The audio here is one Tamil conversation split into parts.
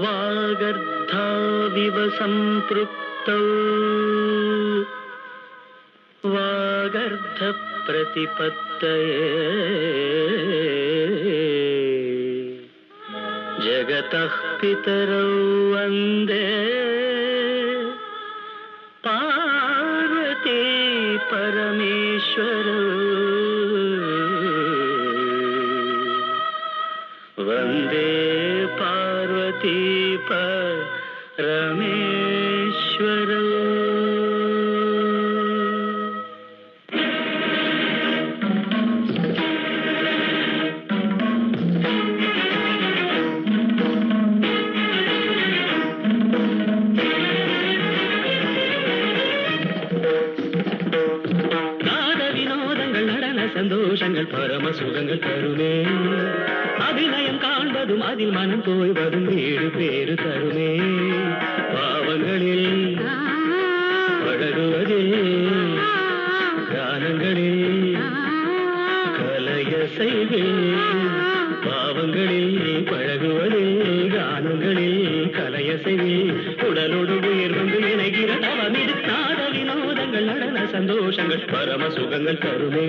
वागर्धाविव सम्पृक्तौ वागर्धप्रतिपत्तये जगतः पितरौ वंदे। पार्वती परमेश्वरौ। वंदे ीपा रमेश्वर। பரம சுகங்கள் தருமே அபிநயம் காண்பதும் அதில் மனம் தோய்வதும் வீடு பேரு தருமே. பாவங்களில் பழகுவதில் தானங்களில் கலைய செய்வில் பாவங்களில் பழகுவதில் தானங்களில் கலைய செய்வில் உடலோடு உயிர் வந்து இணைகிற தவமிடு நாத வினோதங்கள் நடன சந்தோஷங்கள் பரம சுகங்கள் தருமே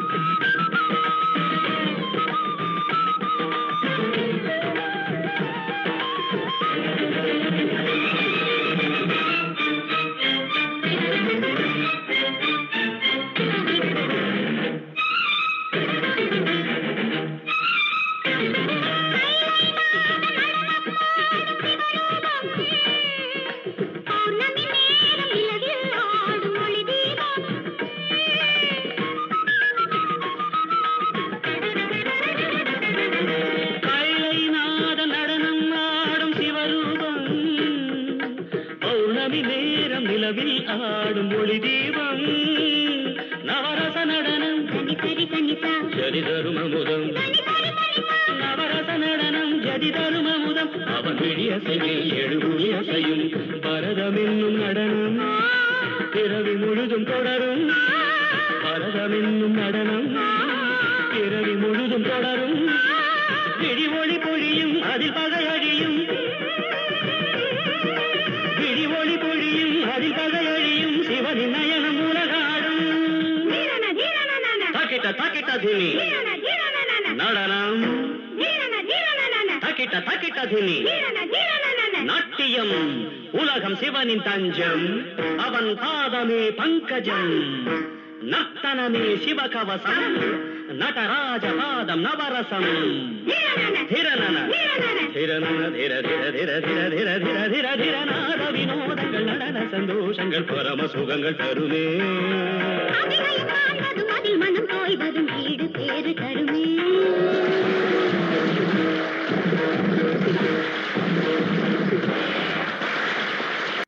நிலவில் ஆடும் ஒளி தீபம். நவரச நடனம். ஜதி தருமமுதம் தனி தரி தனிதா நவரச நடனம். ஜதி தருமமுதம் அவன் விழிய செய்யில் எழுபுழிய செய்யும் பரதம் என்னும் நடனம். பிறவி முழுதும் தொடரும். பரதம் என்னும் நடனம். பிறவி முழுதும் தொடரும். விழி ஒளி பொழியும். తాకిట తాకిట ధీని నడనం తాకిట తాకిట ధీని నాట్యం ఉలగం శివనిన్ తంజం అవన్ పాదమే పంకజం నర్తనమే శివ కవసం నటరాజపాదం నవరసం ధిరనన ధిరనన ధిర ధిర ధిర ధిర ధిర ధిర ధిర ధిరనాద வினோதங்கள் நடன சந்தோஷங்கள் பரம சுகங்கள் தருமே அதில் மனம் போய்வதும் வீடு பேறு தருமே